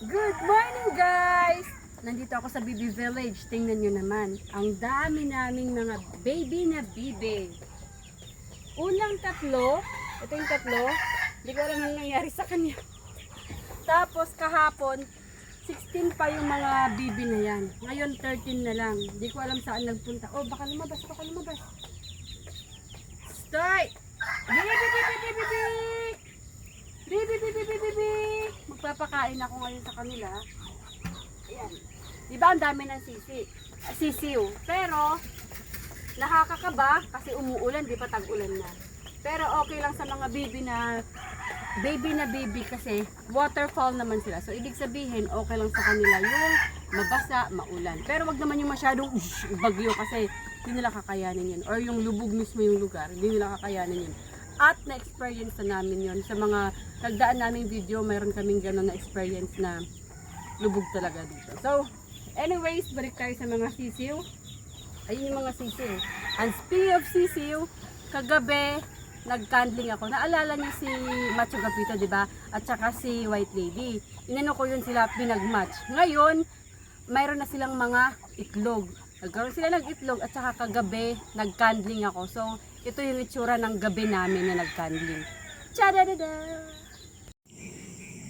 Good morning guys! Nandito ako sa Bibi Village. Tingnan nyo naman. Ang dami naming mga baby na bibi. Unang tatlo. Ito yung tatlo. Hindi ko alam ang nangyari sa kanya. Tapos kahapon, 16 pa yung mga bibi na yan. Ngayon 13 na lang. Hindi ko alam saan nagpunta. Oh, baka lumabas, baka lumabas. Start! Bibi, bibi, bibi, bibi! Bibi, bibi, bibi, bibi! Magpapakain ako ngayon sa kanila. Ayan. Di ba ang dami ng sisi? ah, Sisiw. Pero, nakakakaba kasi umuulan, di pa tag-ulan na. Pero okay lang sa mga baby na baby na baby kasi waterfall naman sila. So, ibig sabihin, okay lang sa kanila yung mabasa, maulan. Pero wag naman yung masyadong bagyo kasi hindi nila kakayanin yun. Or yung lubog mismo yung lugar, hindi nila kakayanin yun. At na-experience na namin yun. Sa mga nagdaan naming video, mayroon kaming gano'n na experience na lubog talaga dito. So, anyways, balik tayo sa mga sisiw. Ayun yung mga sisiw. And speaking of sisiw, kagabi, nag-candling ako. Naalala niyo si Macho Gapito, di ba? At saka si White Lady. Inano ko yun sila pinag-match. Ngayon, mayroon na silang mga itlog. Nagkaroon sila ng itlog at saka kagabi, nag-candling ako. So, ito yung itsura ng gabi namin na nag-candling.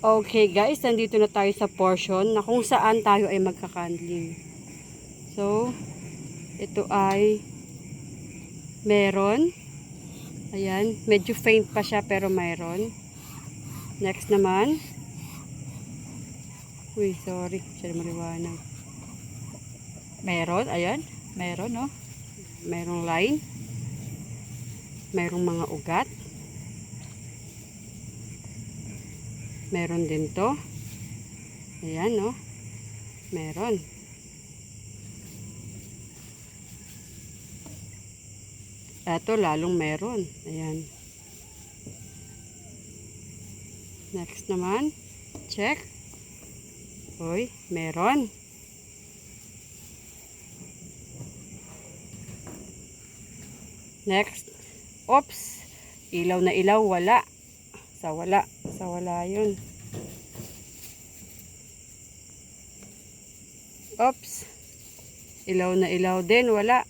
Okay guys, nandito na tayo sa portion na kung saan tayo ay magka-candling. So, ito ay meron. Ayan, medyo faint pa siya pero mayroon. Next naman. Uy, sorry. Siya maliwanag. Meron, ayan. Meron, no? Merong line. Merong mga ugat. Meron din to. Ayan, no? Meron. Ito, lalong meron. Ayan. Next naman. Check. Uy, meron. Next. Oops. Ilaw na ilaw, wala. Sa wala. Sa wala yun. Oops. Ilaw na ilaw din, wala.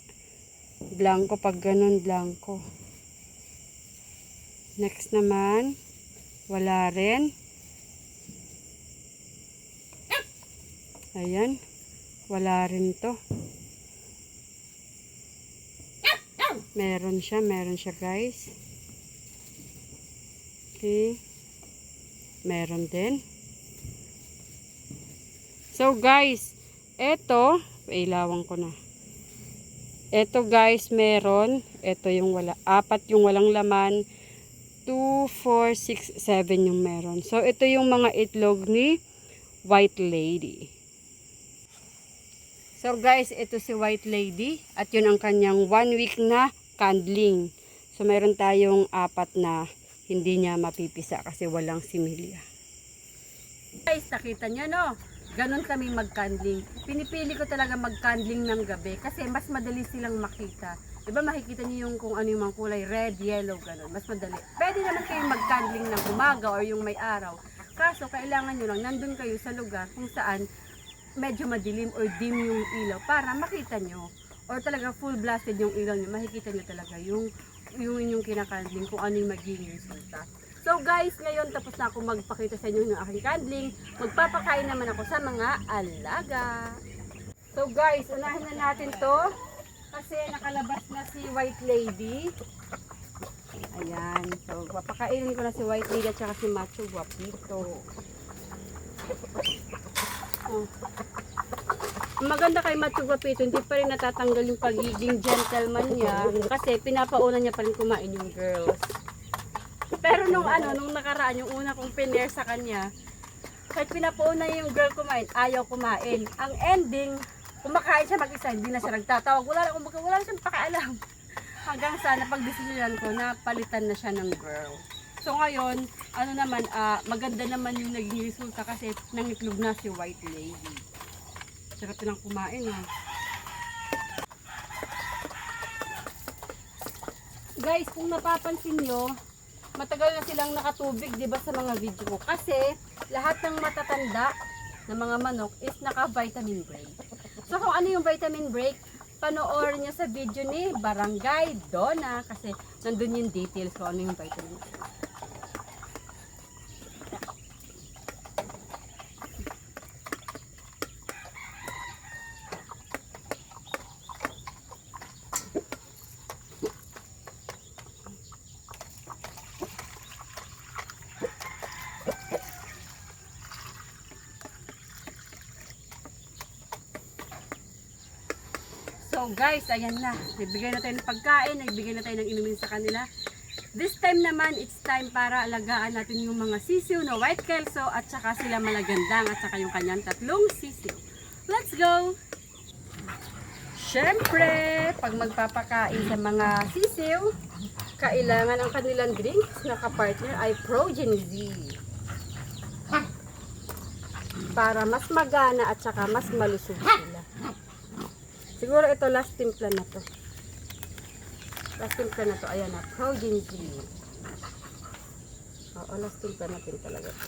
Blanco pag ganun, blanco. Next naman, wala rin. Ayan, wala rin to. Meron siya, meron siya guys. Okay. Meron din. So guys, eto, pailawan ko na. Eto guys, meron. Eto yung wala. Apat yung walang laman. 2, 4, 6, 7 yung meron. So, ito yung mga itlog ni White Lady. So guys, ito si White Lady. At yun ang kanyang one week na candling. So, meron tayong apat na hindi niya mapipisa kasi walang similya. Guys, nakita niyo no? Ganon kami mag-candling. Pinipili ko talaga mag-candling ng gabi kasi mas madali silang makita. Diba makikita niyo yung kung ano yung mga kulay, red, yellow, ganon. Mas madali. Pwede naman kayo mag-candling ng umaga or yung may araw. Kaso kailangan nyo lang, nandun kayo sa lugar kung saan medyo madilim or dim yung ilaw para makita nyo. Or talaga full blasted yung ilaw nyo, makikita nyo talaga yung yung inyong kinakandling kung ano yung magiging resulta. So guys, ngayon tapos na ako magpakita sa inyo ng aking candling. Magpapakain naman ako sa mga alaga. So guys, unahin na natin to. Kasi nakalabas na si White Lady. Ayan. So, papakainin ko na si White Lady at saka si Macho Guapito. Maganda kay Macho Guapito, hindi pa rin natatanggal yung pagiging gentleman niya kasi pinapauna niya pa rin kumain yung girls. Pero nung ano, nung nakaraan, yung una kong piner sa kanya, kahit pinapauna niya yung girl kumain, ayaw kumain. Ang ending, kumakain siya mag-isa, hindi na siya nagtatawag. Wala na, kumbaga, wala na siyang pakialam. Hanggang sa napag-desisyonan ko na palitan na siya ng girl. So ngayon, ano naman, ah, maganda naman yung naging resulta kasi nangitlog na si White Lady. Sarap nilang kumain ah. Guys, kung napapansin nyo, matagal na silang nakatubig, di ba, sa mga video ko. Kasi, lahat ng matatanda, ng mga manok is naka-vitamin break. So kung ano yung vitamin break, panoorin niyo sa video ni Barangay Donna kasi nandun yung details kung ano yung vitamin break. So guys, ayan na. Nagbigay na tayo ng pagkain, nagbigay na tayo ng inumin sa kanila. This time naman, it's time para alagaan natin yung mga sisiw na white kelso at saka sila malagandang at saka yung kanyang tatlong sisiw. Let's go! Siyempre, pag magpapakain sa mga sisiw, kailangan ang kanilang drinks na kapartner ay Progen Z. Para mas magana at saka mas malusog sila. Siguro ito last timpla na to. Last timpla na to. Ayan na. Progen Z. Oo, last timpla natin talaga to.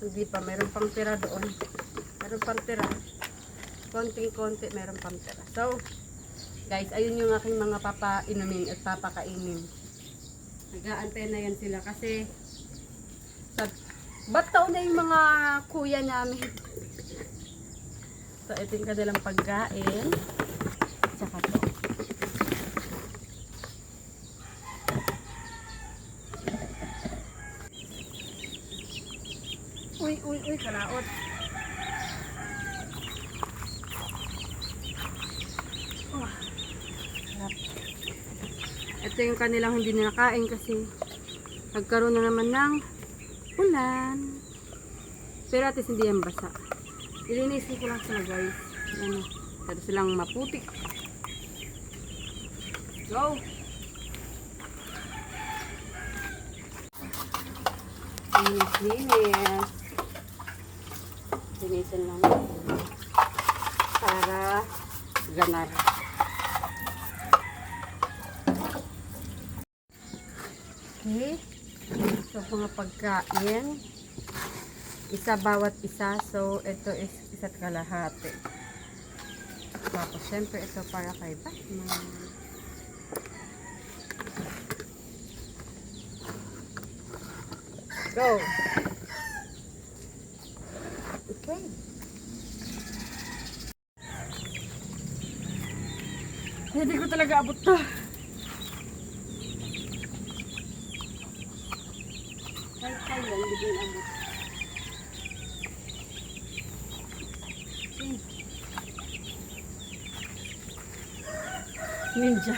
Hindi pa. Meron pang tira doon. Meron pang tira. Konting-konti. Meron pang tira. So, guys, ayun yung aking mga papainumin at papakainin. Nag-aantay na yan sila kasi Bataw na yung mga kuya namin. So, ito yung kanilang pagkain. Tsaka to. Uy, uy, uy, kalaot. Oh, sarap. Ito yung kanilang hindi nakain kasi nagkaroon na naman ng ulan. Pero at least hindi yan basa. Ilinisin ko lang sila guys. Yan o. Pero silang maputik. Go! Linis, linis. Lang. Para ganar. Okay. So, mga pagkain. Isa bawat isa. So, ito is isa't kalahati. Tapos, syempre, ito para kay Batman. Go! Okay. Hindi ko talaga abot to. Kahit kayo, hindi ko yung abot. Okay. Ninja.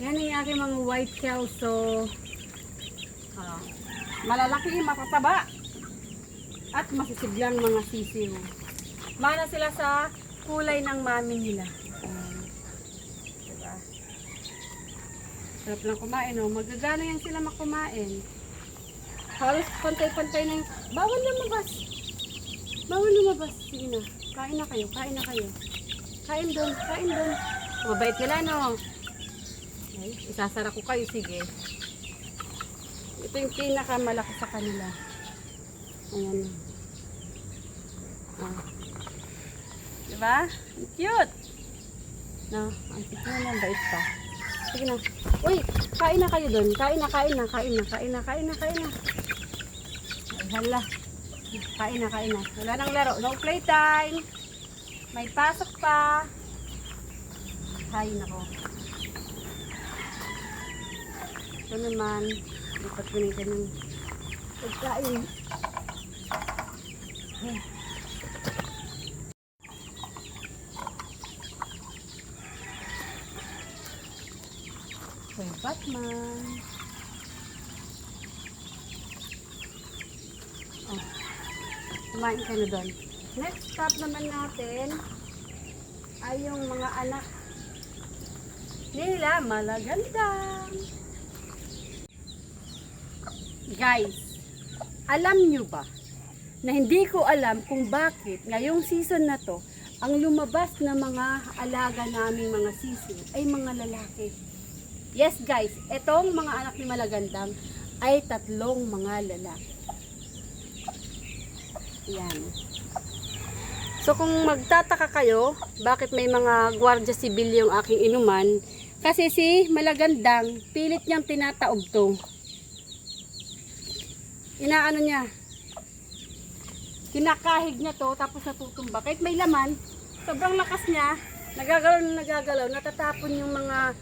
Yan ang aking mga white kelso. Ah, malalaki, matataba. At masisiglang mga sisiw. Mana sila sa kulay ng mami nila. Ayan. Diba? Sarap lang kumain, oh. Magagana yan sila makumain. Halos pantay-pantay na yung... Bawal lumabas. Bawal lumabas. Sige na. Kain na kayo. Kain na kayo. Kain doon. Kain doon. Mabait nila, no? Ay, isasara ko kayo. Sige. Ito yung pinakamalaki sa kanila. Ayan. Ah. Diba? Ang cute. No, ang cute na. Bait pa. Sige na. Uy, kain na kayo doon. Kain na, kain na, kain na, kain na, kain na, kain na. Ay, hala. Kain na, kain na. Wala nang laro. No playtime. May pasok pa. Hay, nako. Ito naman. Lipat ko na yung pagkain. Ay. Kay Batman. Oh. Kumain ka na doon. Next stop naman natin ay yung mga anak nila malagandang. Guys, alam nyo ba na hindi ko alam kung bakit ngayong season na to ang lumabas na mga alaga naming mga sisiw ay mga lalaki. Yes guys, etong mga anak ni Malagandang ay tatlong mga lalaki. Yan. So kung magtataka kayo, bakit may mga gwardiya sibil yung aking inuman, kasi si Malagandang, pilit niyang tinataob to. Inaano niya, kinakahig niya to, tapos natutumba. Kahit may laman, sobrang lakas niya, nagagalaw na nagagalaw, natatapon yung mga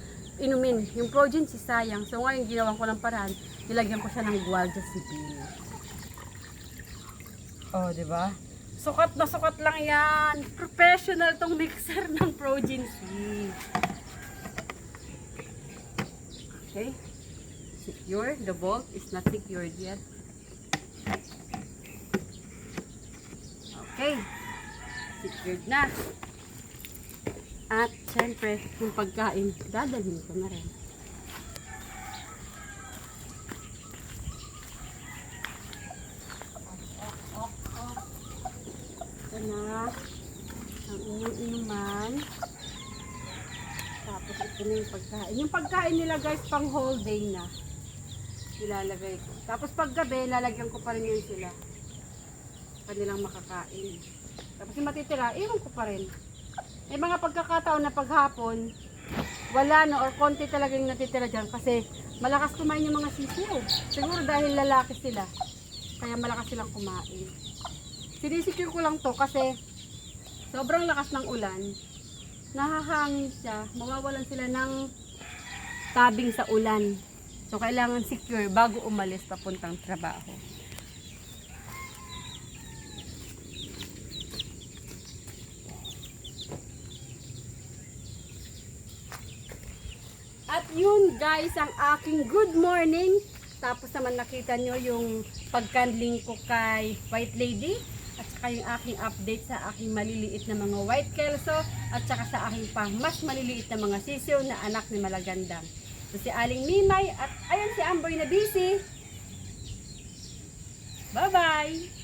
inumin. Yung progeny si sayang. So ngayon ginawan ko ng paraan, nilagyan ko siya ng gwardiya sibil. Oh, di ba? Sukat na sukat lang yan. Professional tong mixer ng Progency. Okay. Secure. The bolt is not secured yet. Okay. Secured na. At syempre, yung pagkain, dadalhin ko na rin. Ito na ang inyong inuman. Tapos ito na yung pagkain. Yung pagkain nila guys, pang whole day na. Ilalagay ko. Tapos pag gabi, lalagyan ko pa rin yun sila. Kanilang makakain. Tapos yung matitira, iwan ko pa rin. May mga pagkakataon na paghapon, wala no, or konti talaga yung natitira dyan kasi malakas kumain yung mga sisiyo. Siguro dahil lalaki sila. Kaya malakas silang kumain. Sinisecure ko lang to kasi sobrang lakas ng ulan. Nahahangin siya. Mawawalan sila ng tabing sa ulan. So, kailangan secure bago umalis papuntang trabaho. At yun guys, ang aking good morning. Tapos naman nakita nyo yung pagkandling ko kay White Lady. Saka yung aking update sa aking maliliit na mga white kelso. At saka sa aking pang mas maliliit na mga sisiyo na anak ni Malagandang. So si Aling Mimay at ayan si Amboy na busy. Bye-bye!